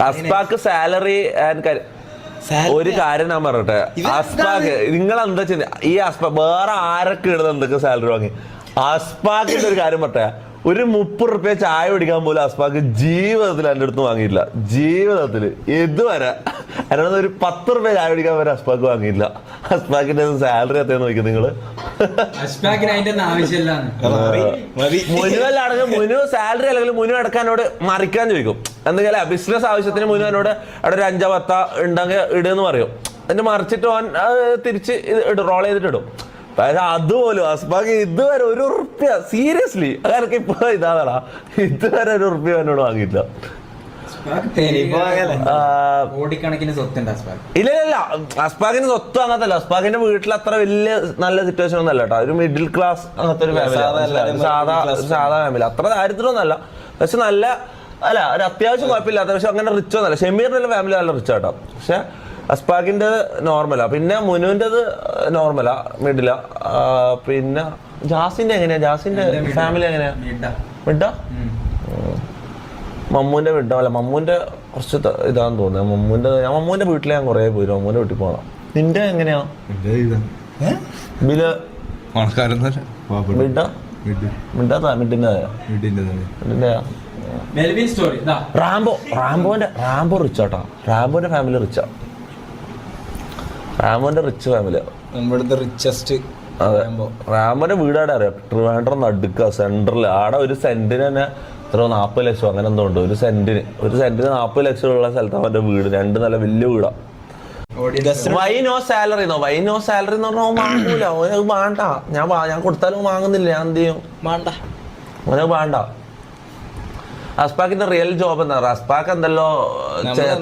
അസ്പാക്ക് salary and ഒരു കാര്യം ഞാൻ പറയട്ടെ അസ്പാക്ക് നിങ്ങൾ എന്താ ചെയ്യുന്നത് ഈ അസ്പാക്ക് വേറെ ആരൊക്കെ ഇടുന്ന എന്തൊക്കെ സാലറി വാങ്ങി? അസ്പാക്കിന്റെ ഒരു കാര്യം പറട്ടെ. ഒരു മുപ്പത് റുപ്യ ചായ പിടിക്കാൻ പോലും അസ്പാക്ക് ജീവിതത്തിൽ എന്റെ അടുത്ത് വാങ്ങിയില്ല ജീവിതത്തിൽ. ഇതുവരെ എന്നോട് ഒരു പത്ത് റുപ്യ ചായ പിടിക്കാൻ വരെ അസ്പാക്ക് വാങ്ങിയില്ല അസ്ഫാക്കിന്റെ സാലറി എത്ര നോക്കി ഒന്നും ആവശ്യമില്ലാന്ന്. മുനു സാലറി അല്ലെങ്കിൽ മുനു അടക്കാനോട് മറിക്കാൻ ചോദിക്കും. എന്തെങ്കിലും ബിസിനസ് ആവശ്യത്തിന് മുനു എന്നോട് അവിടെ ഒരു അഞ്ചോ പത്തോ ഉണ്ടെങ്കിൽ ഇടുന്ന് പറയും. എന്നിട്ട് മറിച്ചിട്ട് ഓൻ അത് തിരിച്ച് ഇത് റോൾ ചെയ്തിട്ട് ഇടും. പക്ഷെ അതുപോലും അസ്ബാഗ് ഇതുവരെ ഒരു ഉറുപ്പ്യ സീരിയസ്ലി അതൊക്കെ ഇപ്പൊ ഇതാണടാ. ഇതുവരെ ഒരു ഉറുപ്പ്യ എന്നോട് വാങ്ങിയില്ല ഇല്ല ഇല്ല അസ്പാഗിന് സ്വത്തും അങ്ങനത്തെ അസ്പാഗിന്റെ വീട്ടിൽ അത്ര വലിയ നല്ല സിറ്റുവേഷൻ ഒന്നും അല്ല കേട്ടോ. ഒരു മിഡിൽ ക്ലാസ് അങ്ങനത്തെ ഒരു ഫാമിലി സാധാ സാധാ ഫാമിലി അത്ര ദാരിദ്ര്യമൊന്നുമല്ല പക്ഷെ നല്ല അല്ല ഒരു അത്യാവശ്യം കുഴപ്പമില്ലാത്ത പക്ഷെ അങ്ങനെ റിച്ച് ഒന്നല്ല ഷെമീറിന്റെ ഫാമിലി നല്ല റിച്ച് ആട്ടോ പക്ഷെ അസ്പാഗിന്റെ നോർമലാ. പിന്നെ മുനുവിന്റെത് നോർമലാ മിഡിലാ. പിന്നെ ജാസിന്റെ എങ്ങനെയാ? ജാസിന്റെ ഫാമിലി എങ്ങനെയാ? മിഡാ. മമ്മൂന്റെ വീട്ടോ അല്ല മമ്മൂന്റെ കുറച്ച് ഇതാന്ന് തോന്നുന്നത് മമ്മൂന്റെ ഞാൻ മമ്മൂന്റെ വീട്ടിൽ ഞാൻ കുറേ പോയി മമ്മൂന്റെ വീട്ടിൽ പോകണം നിന്റെ എങ്ങനെയാ? ബിൽ? റാംബോ റാംബോന്റെ റാംബോ റിച്ചാട്ടാ. റാംബോന്റെ ഫാമിലി റിച്ചാ. റാംബോന്റെ റിച്ച് ഫാമിലി നമ്മുടെ റിച്ചസ്റ്റ് അതെ. റാംബോന്റെ വീടാടെ അറിയാം? ട്രിവാൻഡ്രം നടുക്ക സെന്ററിൽ ആടെ ഒരു സെന്റിന് തന്നെ എത്ര നാൽപ്പത് ലക്ഷം അങ്ങനെ എന്തോ ഉണ്ട്. ഒരു സെന്റിന് ഒരു സെന്റിന് നാൽപ്പത് ലക്ഷം ഉള്ള സ്ഥലത്താണ് അവന്റെ വീട്. രണ്ട് നല്ല വലിയ വീടാ. വൈ നോ സാലറി എന്നോ? വൈ നോ സാലറി എന്ന് പറഞ്ഞാൽ വാങ്ങൂല. അവന് വേണ്ട. ഞാൻ ഞാൻ കൊടുത്താലും വാങ്ങുന്നില്ല. ഞാൻ എന്ത് ചെയ്യും? വേണ്ട. അവന് വേണ്ട. അസ്പാക്കിന്റെ റിയൽ ജോബ് എന്താ? അസ്പാക്ക് എന്തല്ലോ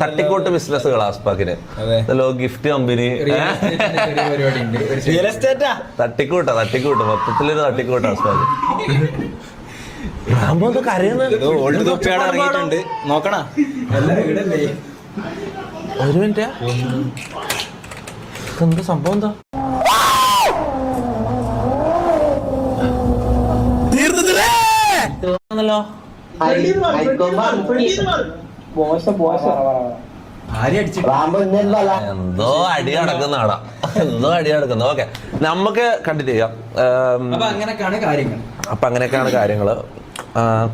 തട്ടിക്കൂട്ട് ബിസിനസ്സുകളാ അസ്പാക്കിന് എന്തല്ലോ ഗിഫ്റ്റ് കമ്പനി തട്ടിക്കൂട്ട തട്ടിക്കൂട്ട്. മൊത്തത്തിലൊരു തട്ടിക്കൂട്ട അസ്പാക്ക് നോക്കണ? ഒരു മിനിറ്റ്. എന്ത് സംഭവം എന്താ? തീർന്നല്ലോ എന്തോ അടി നടക്കുന്ന ആടാ എന്തോ അടി നടക്കുന്ന. ഓക്കെ. നമുക്ക് കണ്ടിന്യൂ ചെയ്യാം. അപ്പൊ അങ്ങനെയൊക്കെയാണ് കാര്യങ്ങൾ.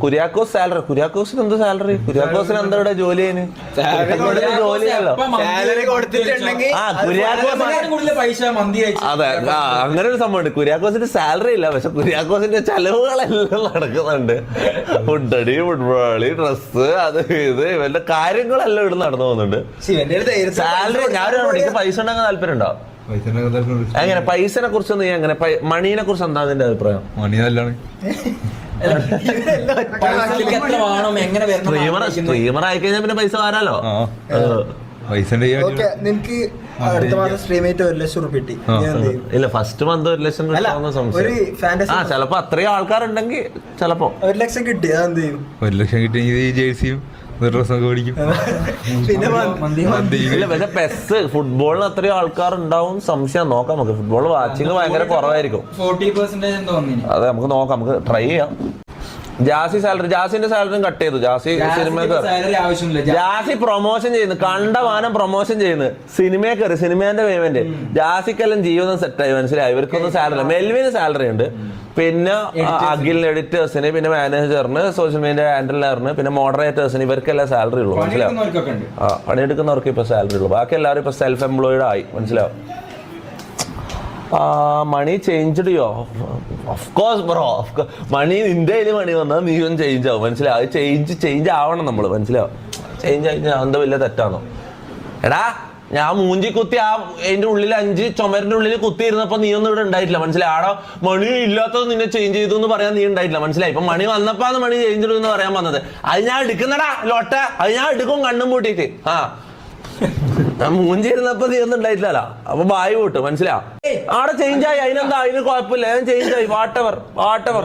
കുര്യാക്കോസ് സാലറി. കുര്യാക്കോസിന് എന്ത് സാലറി? കുര്യാക്കോസിന് എന്താ ഇവിടെ ജോലി ജോലിയല്ലോ അതെ ആ അങ്ങനെ ഒരു സംഭവമുണ്ട്. കുര്യാക്കോസിന്റെ സാലറി ഇല്ല പക്ഷെ കുര്യാക്കോസിന്റെ ചെലവുകളെല്ലാം നടക്കുന്നുണ്ട്. ഫുഡടി ഫുട്ബോളി ഡ്രസ്സ് അത് ഇത് ഇവന്റെ കാര്യങ്ങളെല്ലാം ഇവിടെ നടന്നു പോകുന്നുണ്ട്. സാലറി പൈസ ഞാൻ എനിക്ക് പൈസ ഉണ്ടാകാൻ താല്പര്യം ഉണ്ടോ? എങ്ങനെ പൈസനെ കുറിച്ച് നീ എങ്ങനെ മണീനെ കുറിച്ച് എന്താ നിന്റെ അഭിപ്രായം? മണി നല്ലാണ് പൈസക്ക് എത്ര വേണം എങ്ങനെ വരണം സ്ട്രീമർ സ്ട്രീമർ ആയി കഴിഞ്ഞാൽ പിന്നെ പൈസ വരാലോ. പൈസ നിനക്ക് അടുത്ത മാസം സ്ട്രീം ഒരു ലക്ഷം റുപ്യ കിട്ടി? ഇല്ല ഫസ്റ്റ് മന്ത് ഒരു ലക്ഷം ആ ചിലപ്പോ അത്രയും ആൾക്കാരുണ്ടെങ്കിൽ ചിലപ്പോ. ഒരു ലക്ഷം കിട്ടി ഒരു ലക്ഷം കിട്ടിയെങ്കിൽ ഈ ജേഴ്സിയും? ഡ്രസ്സൊക്കെ മേടിക്കും പിന്നെ മന്തി മന്തി. ഇല്ല പക്ഷെ പെസ് ഫുട്ബോളിന് അത്രയും ആൾക്കാർ ഉണ്ടാവും സംശയം. നോക്കാം നമുക്ക്. ഫുട്ബോൾ വാച്ചിങ് ഭയങ്കര കുറവായിരിക്കും. ഫോർട്ടി പെർസെന്റേജ് അതെ നമുക്ക് നോക്കാം. നമുക്ക് ട്രൈ ചെയ്യാം. ജാസി സാലറി ജാസിന്റെ സാലറിയും കട്ട് ചെയ്തു. ജാസി സിനിമ ജാസി പ്രൊമോഷൻ ചെയ്യുന്നു. കണ്ടമാനം പ്രൊമോഷൻ ചെയ്യുന്നു. സിനിമയെ കയറി സിനിമേന്റെ പേയ്മെന്റ് ജാസിക്കെല്ലാം ജീവിതം സെറ്റായി മനസ്സിലായി? ഇവർക്കൊന്നും സാലറി മെൽവിന് സാലറി ഉണ്ട്. പിന്നെ അഖിലിന് എഡിറ്റേഴ്സിന് പിന്നെ മാനേജറിന് സോഷ്യൽ മീഡിയ ഹാൻഡിലറിന് പിന്നെ മോഡറേറ്റേഴ്സിന് ഇവർക്കെല്ലാം സാലറി ഉള്ളൂ. മനസ്സിലാവും പണിയെടുക്കുന്നവർക്ക് ഇപ്പൊ സാലറി ഉള്ളൂ. ബാക്കി എല്ലാവരും ഇപ്പൊ സെൽഫ് എംപ്ലോയിഡ് ആയി. മനസ്സിലാവും മണി ചേഞ്ച്ഡ് യോ? Of course bro of money നിന്റെ കയ്യിൽ മണി വന്നാൽ നീ ഒന്ന് ചേഞ്ച് ആവും. മനസ്സിലാവും അത് ചേഞ്ച് ചേഞ്ച് ആവണം നമ്മൾ മനസ്സിലാവും ചേഞ്ച് കഴിഞ്ഞാൽ എന്താ വലിയ തെറ്റാണോ എടാ ഞാൻ മൂഞ്ചി കുത്തി ആ എന്റെ ഉള്ളിൽ അഞ്ച് ചുമരിന്റെ ഉള്ളിൽ കുത്തി ഇരുന്നപ്പോ നീ ഒന്നും ഇവിടെ ഉണ്ടായിട്ടില്ല. മനസ്സിലായി? ആടോ മണി ഇല്ലാത്തത് നിന്നെ ചേഞ്ച് ചെയ്തു എന്ന് പറയാൻ നീ ഉണ്ടായിട്ടില്ല. മനസ്സിലായി? ഇപ്പൊ മണി വന്നപ്പാന്ന് മണി ചേഞ്ച് ചെയ്തു എന്ന് പറയാൻ വന്നത്. അത് ഞാൻ എടുക്കുന്നടാ ലോട്ട. അത് ഞാൻ എടുക്കും കണ്ണും പൂട്ടിയിട്ട് ആ. ഞാൻ മൂഞ്ചിരുന്നപ്പോ നീ ഒന്നും ഉണ്ടായിട്ടില്ല അപ്പൊ ബായ് പോട്ട് മനസ്സിലാ ആടെ ചേഞ്ച് ആയി. അതിനെന്താ? അതിന് കുഴപ്പമില്ല. ഞാൻ ചേഞ്ച് ആയി. Whatever whatever